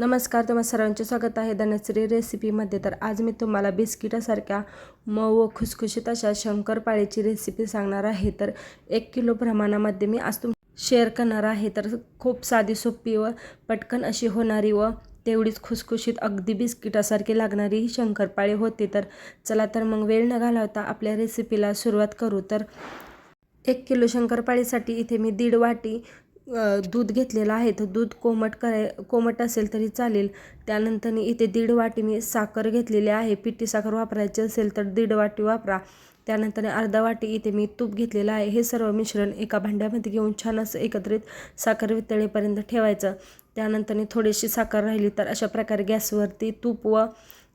नमस्कार तुम्हा सर्वांचे स्वागत आहे धनश्री रेसिपीमध्ये. तर आज मी तुम्हाला बिस्किटासारख्या मऊ व खुसखुशीत अशा शंकरपाळीची रेसिपी सांगणार आहे. तर एक किलो प्रमाणामध्ये मी आज तुम शेअर करणार आहे. तर खूप साधी सोपी व पटकन अशी होणारी व तेवढीच खुसखुशीत अगदी बिस्किटासारखी लागणारी ही शंकरपाळी होती. तर चला तर मग वेळ न घालवता आपल्या रेसिपीला सुरुवात करू. तर एक किलो शंकरपाळीसाठी इथे मी दीड वाटी दूध घेतलेलं आहे. तर दूध कोमट कराय कोमट असेल तरी चालेल. त्यानंतर इथे दीड वाटी मी साखर घेतलेली आहे. पिठी साखर वापरायची असेल तर दीड वाटी वापरा. त्यानंतर अर्धा वाटी इथे मी तूप घेतलेलं आहे. हे सर्व मिश्रण एका भांड्यामध्ये घेऊन छान असं एकत्रित साखर वितळेपर्यंत ठेवायचं. त्यानंतर थोडीशी साखर राहिली तर अशा प्रकारे गॅसवरती तूप व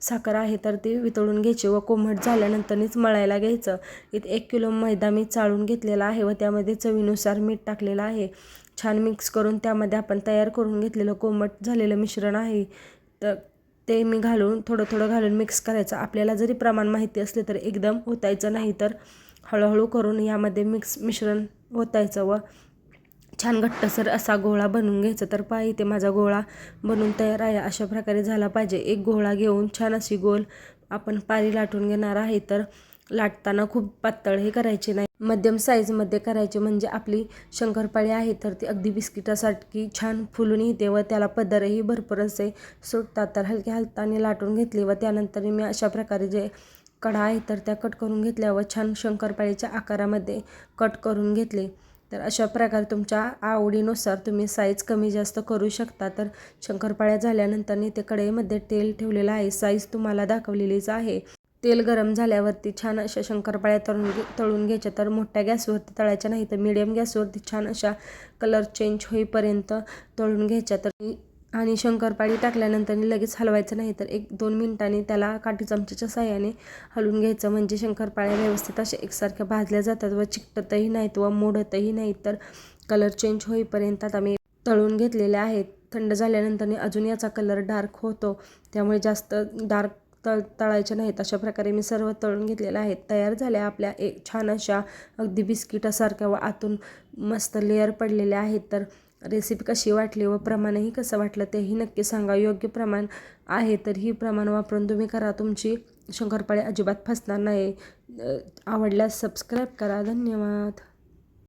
साखर आहे तर ती वितळून घ्यायची व कोमट झाल्यानंतरच मळायला घ्यायचं. इथे एक किलो मैदा मी चाळून घेतलेला आहे व त्यामध्ये चवीनुसार मीठ टाकलेलं आहे. छान मिक्स करून त्यामध्ये आपण तयार करून घेतलेलं कोमट झालेलं मिश्रण आहे. तर ते मी घालून थोडं थोडं घालून मिक्स करायचं. आपल्याला जरी प्रमाण माहिती असले तर एकदम ओतायचं नाही तर हळूहळू करून यामध्ये मिक्स मिश्रण ओतायचं व छान घट्टसर असा गोळा बनवून घ्यायचा. तर पहा इथे माझा गोळा बनवून तयार आहे. अशा प्रकारे झाला पाहिजे. एक गोळा घेऊन छान अशी गोल आपण पारी लाटून घेणार आहे. तर लाटताना खूप पातळ हे करायचे नाही. मध्यम साईजमध्ये करायचे म्हणजे आपली शंकरपाळी आहे तर ती अगदी बिस्किटासारखी छान फुलून येते व त्याला पदरही भरपूर असे सुटतात. तर हलक्या हलताने लाटून घेतली व त्यानंतर मी अशा प्रकारे जे कडा आहे तर त्या कट करून घेतल्या व छान शंकरपाळीच्या आकारामध्ये कट करून घेतले. तर अशा प्रकारे तुमच्या आवडीनुसार तुम्ही साईज कमी जास्त करू शकता. तर शंकरपाळ्या झाल्यानंतर ते कढईमध्ये तेल ठेवलेलं आहे. साईज तुम्हाला दाखवलेलीच आहे. तेल गरम झाल्यावरती छान अशा शंकरपाळ्या तळून घे तळून घ्यायच्या. तर मोठ्या गॅसवरती तळायच्या नाही तर मिडियम गॅसवरती छान अशा कलर चेंज होईपर्यंत तळून घ्यायच्या. तर आणि शंकरपाळी टाकल्यानंतर लगेच हलवायचं नाही तर एक दोन मिनिटांनी त्याला काठी चमच्याच्या साह्याने हलवून घ्यायचं. म्हणजे शंकरपाळ्या व्यवस्थित अशा एकसारख्या भाजल्या जातात व चिकटतही नाहीत व मोडतही नाहीत. तर कलर चेंज होईपर्यंत आता मी तळून घेतलेले आहेत. थंड झाल्यानंतर अजून याचा कलर डार्क होतो. त्यामुळे जास्त डार्क तळ तळायचे नाहीत. अशा प्रकारे मी सर्व तळून घेतलेल्या आहेत. तयार झाल्या आपल्या एक छान अशा अगदी बिस्किटासारख्या व आतून मस्त लेअर पडलेल्या आहेत. तर रेसिपी कशी वाटली व प्रमाणही कसं वाटलं तेही नक्की सांगा. योग्य प्रमाण आहे तर ही प्रमाण वापरून तुम्ही करा. तुमची शंकरपाळी अजिबात फसणार नाही. आवडल्यास सबस्क्राईब करा. धन्यवाद.